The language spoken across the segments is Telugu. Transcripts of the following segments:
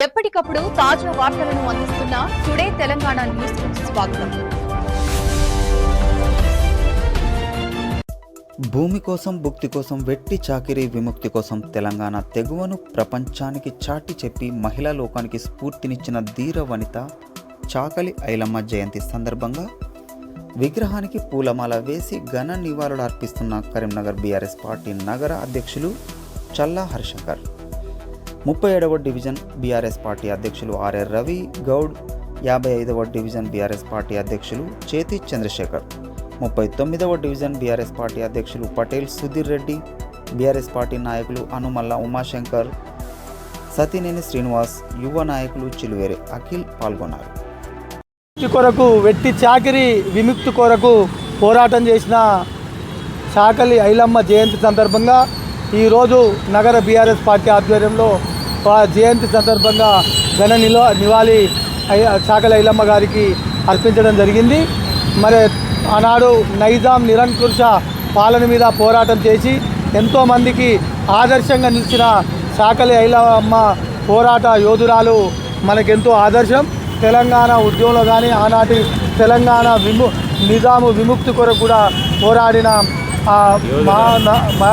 ఎప్పటికప్పుడు తాజా వార్తలను అందిస్తున్న టుడే తెలంగాణ న్యూస్ స్వాగతం. భూమి కోసం భుక్తి కోసం వెట్టి చాకిరీ విముక్తి కోసం తెలంగాణ తెగువను ప్రపంచానికి చాటి చెప్పి మహిళా లోకానికి స్ఫూర్తినిచ్చిన ధీర వనిత చాకలి ఐలమ్మ జయంతి సందర్భంగా విగ్రహానికి పూలమాల వేసి ఘన నివాళులు అర్పిస్తున్న కరీంనగర్ బీఆర్ఎస్ పార్టీ నగర అధ్యక్షులు చల్లా హర్షంకర్ ముప్పై ఏడవ డివిజన్ బీఆర్ఎస్ పార్టీ అధ్యక్షులు ఆర్ఆర్ రవి గౌడ్ యాభై ఐదవ డివిజన్ బీఆర్ఎస్ పార్టీ అధ్యక్షులు చేతి చంద్రశేఖర్ ముప్పై తొమ్మిదవ డివిజన్ బీఆర్ఎస్ పార్టీ అధ్యక్షులు పటేల్ సుధీర్ రెడ్డి బీఆర్ఎస్ పార్టీ నాయకులు అనుమల్ల ఉమాశంకర్ సతీనేని శ్రీనివాస్ యువ నాయకులు చిలువేరి అఖిల్ పాల్గొన్నారు. కొరకు వెట్టి చాకిరి విముక్తి కొరకు పోరాటం చేసిన చాకలి ఐలమ్మ జయంతి సందర్భంగా ఈరోజు నగర బీఆర్ఎస్ పార్టీ ఆధ్వర్యంలో జయంతి సందర్భంగా ఘన నిలో నివాళి చాకలి ఐలమ్మ గారికి అర్పించడం జరిగింది. మరి ఆనాడు నైజాం నిరంకుశ పాలన మీద పోరాటం చేసి ఎంతోమందికి ఆదర్శంగా నిలిచిన చాకలి ఐలమ్మ పోరాట యోధురాలు మనకెంతో ఆదర్శం. తెలంగాణ ఉద్యమంలో కానీ ఆనాటి తెలంగాణ విము నిజాము విముక్తి కొరకు కూడా పోరాడిన మా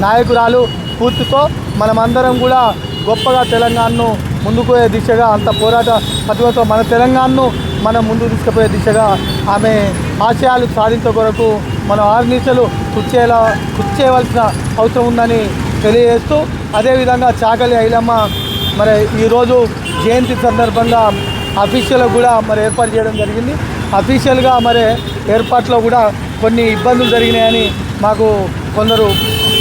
నాయకురాలు స్ఫూర్తితో మనమందరం కూడా గొప్పగా తెలంగాణను ముందుకుపోయే దిశగా అంత పోరాట పట్టువతో మన తెలంగాణను మనం ముందుకు తీసుకుపోయే దిశగా ఆమె ఆశయాలు సాధించే కొరకు మనం ఆర్నిసలు కూర్చేలా కూర్చేయవలసిన అవసరం ఉందని తెలియజేస్తూ అదేవిధంగా చాకలి ఐలమ్మ మరి ఈరోజు జయంతి సందర్భంగా అఫీషియల్ కూడా మరి ఏర్పాటు చేయడం జరిగింది. అఫీషియల్గా మరి ఏర్పాట్లో కూడా కొన్ని ఇబ్బందులు జరిగినాయని మాకు కొందరు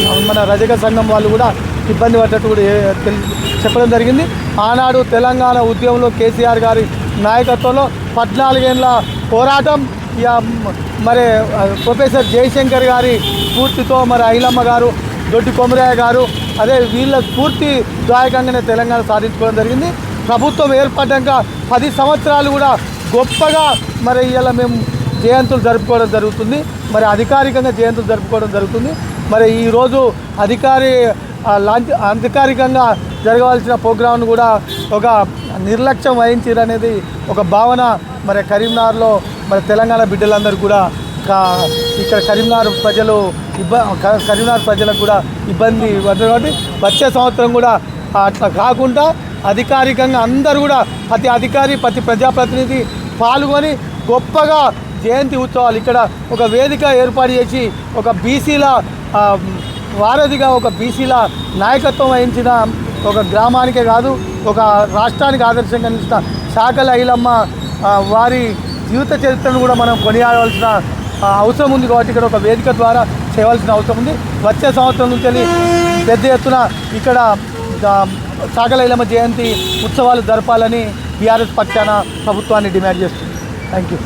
మన రజక సంఘం వాళ్ళు కూడా ఇబ్బంది పడ్డట్టు కూడా తెలి- చెప్పడం జరిగింది. ఆనాడు తెలంగాణ ఉద్యమంలో కేసీఆర్ గారి నాయకత్వంలో పద్నాలుగేళ్ళ పోరాటం మరి ప్రొఫెసర్ జయశంకర్ గారి స్ఫూర్తితో మరి ఐలమ్మ గారు దొడ్డి కొమరయ్య గారు అదే వీళ్ళ స్ఫూర్తి దాయకంగానే తెలంగాణ సాధించుకోవడం జరిగింది. ప్రభుత్వం ఏర్పడ్డాక పది సంవత్సరాలు కూడా గొప్పగా మరి ఇలా మేము జయంతులు జరుపుకోవడం జరుగుతుంది. మరి అధికారికంగా జయంతులు జరుపుకోవడం జరుగుతుంది. మరి ఈరోజు అధికారి అధికారికంగా జరగవలసిన ప్రోగ్రాంను కూడా ఒక నిర్లక్ష్యం వహించారు ఒక భావన మరి కరీంనగర్లో మరి తెలంగాణ బిడ్డలందరూ కూడా కా- ఇక్కడ కరీంనగర్ ప్రజలు ఇబ్బ కరీంనగర్ ప్రజలకు కూడా ఇబ్బంది పడుతుంది కాబట్టి వచ్చే సంవత్సరం కూడా అట్లా కాకుండా అధికారికంగా అందరూ కూడా ప్రతి అధికారి ప్రతి ప్రజాప్రతినిధి పాల్గొని గొప్పగా జయంతి ఉత్సవాలు ఇక్కడ ఒక వేదిక ఏర్పాటు చేసి ఒక బీసీల వారధిగా ఒక బీసీల నాయకత్వం వహించిన ఒక గ్రామానికే కాదు ఒక రాష్ట్రానికి ఆదర్శంగా నిలిచిన శాఖల ఐలమ్మ వారి జీవిత చరిత్రను కూడా మనం కొనియాడవలసిన అవసరం ఉంది కాబట్టి ఇక్కడ ఒక వేదిక ద్వారా చేయవలసిన అవసరం ఉంది. వచ్చే సంవత్సరం నుంచి పెద్ద ఎత్తున ఇక్కడ ఆ, శాఖల ఐలమ్మ జయంతి ఉత్సవాలు జరపాలని బీఆర్ఎస్ పక్షాన ప్రభుత్వాన్ని డిమాండ్ చేస్తుంది. Thank you